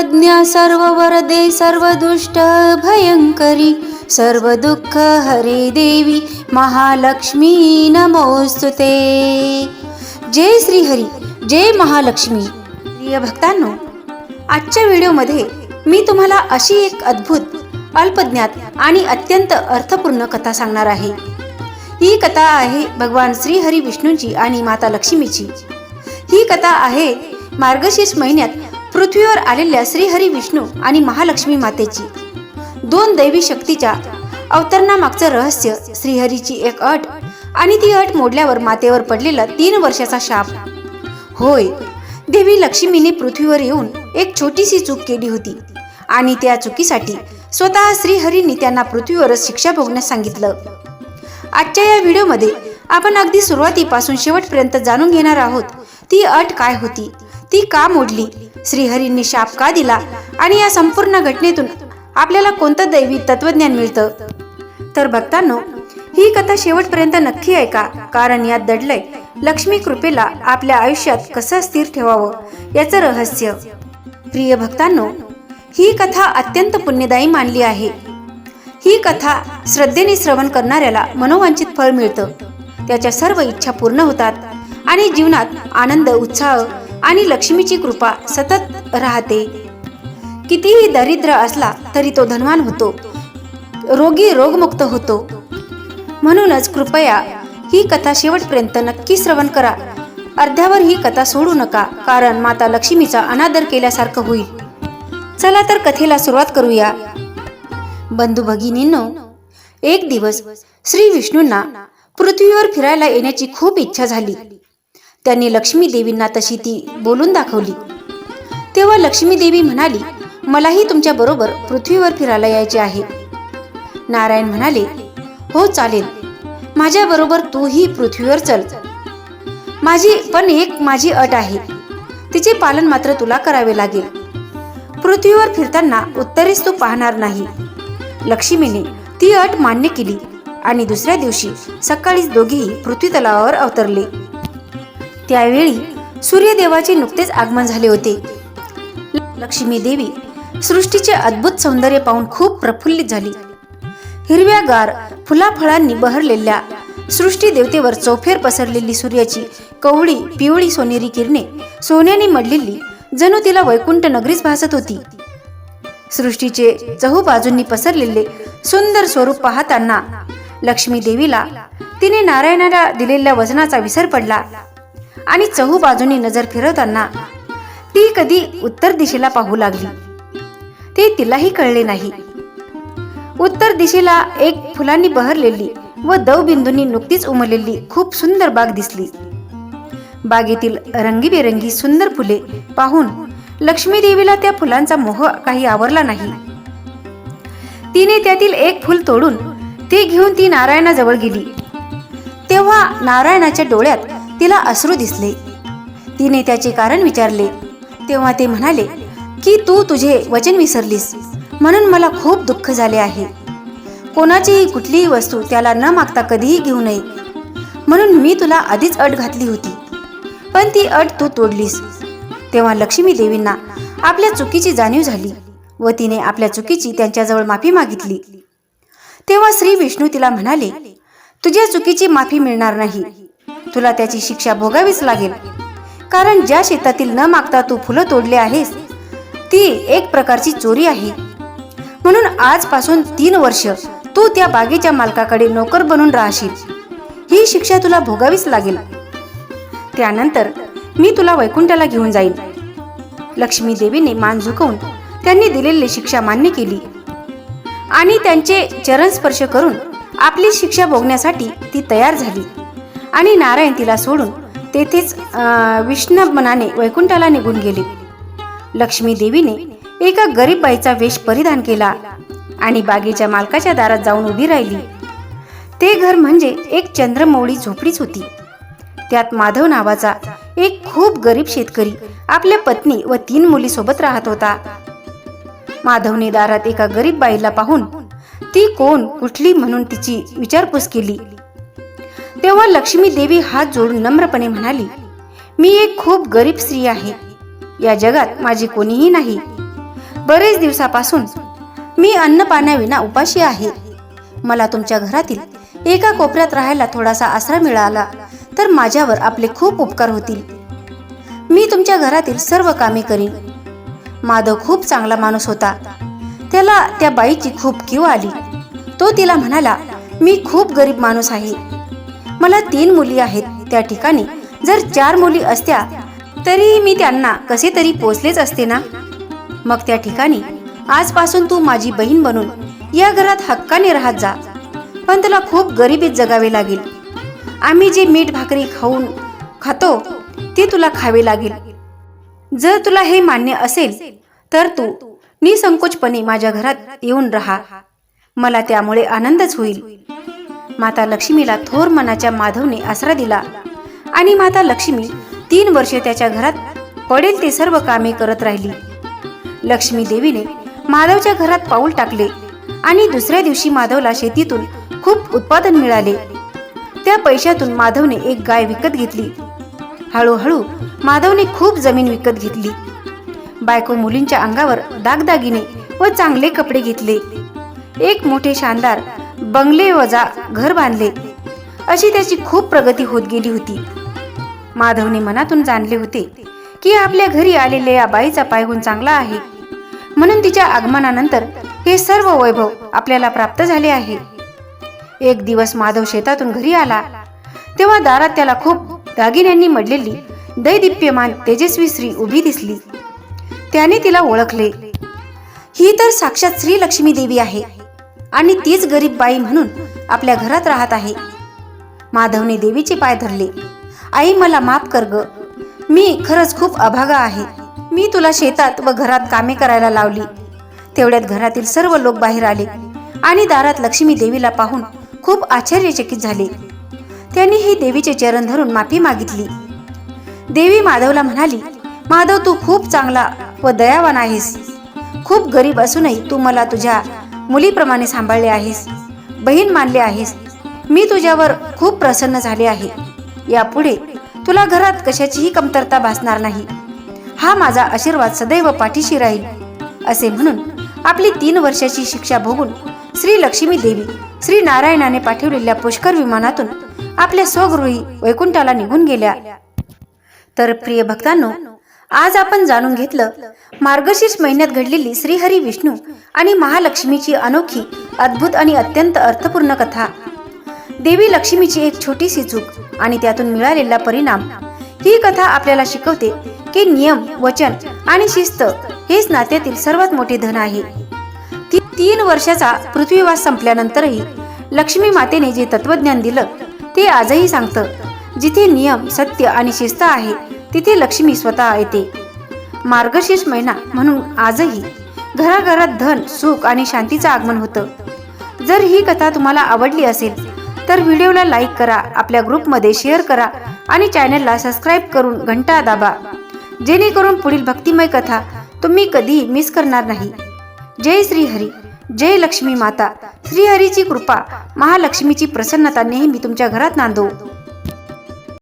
सर्वज्ञ सर्व वरदे सर्व दुष्ट भयंकरी सर्व दुःख हरी देवी महालक्ष्मी नमोस्तुते जय श्रीहरी जय महालक्ष्मी। प्रिय भक्तांनो आजच्या व्हिडिओमध्ये मी तुम्हाला अशी एक अद्भुत अल्पज्ञात आणि अत्यंत अर्थपूर्ण कथा सांगणार आहे. ही कथा आहे भगवान श्रीहरी विष्णूंची आणि माता लक्ष्मीची. ही कथा आहे मार्गशीर्ष महिन्यात पृथ्वीवर आलेल्या श्रीहरी विष्णू आणि महालक्ष्मी मातेची. दोन दैवी शक्तीच्या अवतरणामागचं रहस्य श्रीहरीची एक अट आणि ती अट मोडल्यावर मातेवर पडलेला तीन वर्षाचा शाप. होय देवी लक्ष्मीने पृथ्वीवर येऊन एक छोटीशी चूक केली होती आणि त्या चुकीसाठी स्वतः श्रीहरीने त्यांना पृथ्वीवरच शिक्षा भोगण्यास सांगितलं. आजच्या या व्हिडिओमध्ये आपण अगदी सुरुवातीपासून शेवटपर्यंत जाणून घेणार आहोत ती अट काय होती ती का मोडली श्रीहरींनी शाप का दिला? आणि या संपूर्ण घटनेतून आपल्याला कोणतं दैवी तत्वज्ञान मिळतं? तर भक्तांनो ही कथा शेवटपर्यंत नक्की ऐका कारण यात दडलंय लक्ष्मी कृपेला आपल्या आयुष्यात कसं स्थिर ठेवावं याचं रहस्य. प्रिय भक्तांनो ही कथा अत्यंत पुण्यदायी मानली आहे. ही कथा श्रद्धेने श्रवण करणाऱ्याला मनोवांछित फळ मिळतं. त्याच्या सर्व इच्छा पूर्ण होतात आणि जीवनात आनंद उत्साह आणि लक्ष्मीची कृपा सतत राहते. कितीही दरिद्र असला तरी तो धनवान होतो. रोगी रोगमुक्त होतो. म्हणूनच कृपया ही कथा शेवटपर्यंत नक्की श्रवण करा. अर्ध्यावर ही कथा सोडू नका कारण माता लक्ष्मीचा अनादर केल्यासारखं होईल. चला तर कथेला सुरुवात करूया. बंधू भगिनींनो एक दिवस श्री विष्णूंना पृथ्वीवर फिरायला येण्याची खूप इच्छा झाली. त्यांनी लक्ष्मी देवींना तशी ती बोलून दाखवली. तेव्हा लक्ष्मी देवी म्हणाली मलाही तुमच्या बरोबर पृथ्वीवर फिरायला यायचे आहे. नारायण म्हणाले हो चालेल. माझ्या बरोबर तूही पृथ्वीवर चल. माझी पण एक माझी अट आहे. तिचे पालन मात्र तुला करावे लागेल. पृथ्वीवर फिरताना उत्तरेस तू पाहणार नाही. लक्ष्मीने ती अट मान्य केली आणि दुसऱ्या दिवशी सकाळीच दोघेही पृथ्वी तलावावर अवतरले. त्यावेळी सूर्यदेवाचे नुकतेच आगमन झाले होते. लक्ष्मी देवी सृष्टीचे अद्भुत सौंदर्य पाहून खूप प्रफुल्लित झाली. हिरव्यागार फुलाफळांनी बहरलेल्या सृष्टी देवतेवर चौफेर पसरलेली सूर्याची कवळी पिवळी सोनेरी किरणे सोन्याने मडलेली जणू तिला वैकुंठ नगरीच भासत होती. सृष्टीचे चहू बाजूंनी पसरलेले सुंदर स्वरूप पाहताना लक्ष्मी देवीला तिने नारायणाला दिलेल्या वचनाचा विसर पडला. आणि चहू बाजूनी नजर फिरवताना ती कधी उत्तर दिशेला पाहू लागली. ते तिलाही कळले नाही. उत्तर दिशेला एक फुलांनी बहरलेली व दवबिंदूंनी नुकतीच उमरलेली खूप सुंदर बाग दिसली. बागेतील रंगीबेरंगी सुंदर फुले पाहून लक्ष्मी देवीला त्या फुलांचा मोह काही आवरला नाही. तिने त्यातील एक फुल तोडून ते घेऊन ती नारायणाजवळ गेली. तेव्हा नारायणाच्या डोळ्यात तिला अश्रू दिसले. तिने त्याचे कारण विचारले. तेव्हा ते म्हणाले की तू तुझे वचन विसरलीस. म्हणून मला खूप दुःख झाले आहे. कोणाचीही कुठलीही वस्तू त्याला न मागता कधीही घेऊ नये. म्हणून मी तुला आधीच अट घातली होती. पण ती अट तू तोडलीस. तेव्हा लक्ष्मी देवींना आपल्या चुकीची जाणीव झाली व तिने आपल्या चुकीची त्यांच्याजवळ माफी मागितली. तेव्हा श्री विष्णू तिला म्हणाले तुझ्या चुकीची माफी मिळणार नाही. तुला त्याची शिक्षा भोगावीच लागेल. कारण ज्या शेतातील न मागता तू फुलं तोडले आहेस ती एक प्रकारची चोरी आहे. म्हणून आजपासून तीन वर्ष तू त्या बागेच्या मालकाकडे नोकर बनून राहशील. ही शिक्षा तुला भोगावीच लागेल. त्यानंतर मी तुला वैकुंठाला घेऊन जाईन. लक्ष्मी देवीने मान झुकवून त्यांनी दिलेली शिक्षा मान्य केली. आणि त्यांचे चरण स्पर्श करून आपली शिक्षा भोगण्यासाठी ती तयार झाली. आणि नारायण तिला सोडून तेथेच अं, मनाने वैकुंठाला निघून गेले. लक्ष्मी देवीने एका गरीब बाईचा वेश परिधान केला आणि बागेच्या मालकाच्या दारात जाऊन उभी राहिली. ते घर म्हणजे एक चंद्रमौळी झोपडीच होती. त्यात माधव नावाचा एक खूप गरीब शेतकरी आपल्या पत्नी व तीन मुलीसोबत राहत होता. माधवने दारात एका गरीब बाईला पाहून ती कोण कुठली म्हणून तिची विचारपूस केली. तेव्हा लक्ष्मी देवी हात जोडून नम्रपणे म्हणाली मी एक खूप गरीब स्त्री आहे. या जगात माझी कोणीही नाही. बरेच दिवसापासून मी अन्न पाण्याविना उपाशी आहे. मला तुमच्या घरातील एका कोपऱ्यात राहायला थोडासा आसरा मिळाला तर माझ्यावर आपले खूप उपकार होतील. मी तुमच्या घरातील सर्व कामे करीन. माधव खूप चांगला माणूस होता. त्याला त्या बाईची खूप किव आली. तो तिला म्हणाला मी खूप गरीब माणूस आहे. मला तीन मुली आहेत. त्या ठिकाणी जर चार मुली असत्या तरी मी त्यांना कसे तरी पोचलेच असते ना? मग त्या ठिकाणी आजपासून तू माझी बहीण बनून या घरात हक्काने राहत जा. पण तुला खूप गरिबीत जगावे लागेल. आम्ही जे मीठ भाकरी खाऊन खातो ते तुला खावे लागेल. जर तुला हे मान्य असेल तर तू निसंकोचपणे माझ्या घरात येऊन राहा. मला त्यामुळे आनंदच होईल. माता लक्ष्मीला थोर मनाच्या माधवने आसरा दिला. आणि माता लक्ष्मी तीन वर्षे त्याच्या घरात पडेल ते सर्व कामे करत राहिली. लक्ष्मी देवीने माधवच्या घरात पाऊल टाकले आणि दुसऱ्या दिवशी माधवला शेतीतून खूप उत्पादन मिळाले. त्या पैशातून माधवने एक गाय विकत घेतली. हळूहळू माधवने खूप जमीन विकत घेतली. बायको मुलींच्या अंगावर दागदागिने व चांगले कपडे घेतले. एक मोठे शानदार बंगले वजा घर बांधले. अशी त्याची खूप प्रगती होत गेली होती. माधवने मनातून जाणले होते की आपल्या घरी आलेल्या या बाईचा पायगुण चांगला आहे. म्हणून तिच्या आगमनानंतर हे सर्व वैभव आपल्याला प्राप्त झाले आहे. एक दिवस माधव शेतातून घरी आला. तेव्हा दारात त्याला खूप दागिन्यांनी मडलेली दैदिप्यमान तेजस्वी स्त्री उभी दिसली. त्याने तिला ओळखले. ही तर साक्षात श्री लक्ष्मी देवी आहे. आणि तीच गरीब बाई म्हणून आपल्या घरात राहत आहे. माधवने देवीचे पाय धरले. आई मला माफ कर ग. मी खरंच खूप अभागा आहे. मी तुला शेतात व घरात कामे करायला लावली. तेवढ्यात घरातील सर्व लोक बाहेर आले आणि दारात लक्ष्मी देवीला पाहून खूप आश्चर्यचकित झाले. त्यांनी ही देवीचे चरण धरून माफी मागितली. देवी माधवला म्हणाली माधव तू खूप चांगला व दयावान आहेस. खूप गरीब असूनही तू मला तुझ्या मुलीप्रमाणे सांभाळले आहेस. बहीण मानले आहेस. मी तुझ्यावर खूप प्रसन्न झाले आहे. यापुढे तुला घरात कशाचीही कमतरता भासणार नाही. हा माझा आशीर्वाद सदैव पाठीशी राहील असे म्हणून आपली तीन वर्षाची शिक्षा भोगून श्री लक्ष्मी देवी श्री नारायणाने पाठवलेल्या पुष्कर विमानातून आपल्या स्वगृही वैकुंठाला निघून गेल्या. तर प्रिय भक्तांनो आज आपण जाणून घेतलं मार्गशीर्ष महिन्यात घडलेली श्रीहरी विष्णू आणि महालक्ष्मीची अनोखी अद्भुत आणि अत्यंत अर्थपूर्ण कथा. देवी लक्ष्मीची एक छोटीशी चूक आणि त्यातून मिळालेला परिणाम. ही कथा आपल्याला शिकवते की नियम वचन आणि शिस्त हेच नात्यातील सर्वात मोठे धन आहे. ती तीन वर्षाचा पृथ्वीवास संपल्यानंतरही लक्ष्मी मातेने जे तत्वज्ञान दिलं ते आजही सांगतं जिथे नियम सत्य आणि शिस्त आहे तिथे लक्ष्मी स्वतः येते. मार्गशीर्ष महिना म्हणून आजही घराघरात धन सुख आणि शांतीचं आगमन होतं. जर ही कथा तुम्हाला आवडली असेल तर व्हिडिओला लाईक करा आपल्या ग्रुपमध्ये शेअर करा आणि चॅनलला सबस्क्राईब करून घंटा दाबा. जेणेकरून पुढील भक्तिमय कथा तुम्ही कधीही मिस करणार नाही. जय श्रीहरी जय लक्ष्मी माता. श्रीहरीची कृपा महालक्ष्मीची प्रसन्नता नेहमी तुमच्या घरात नांदो.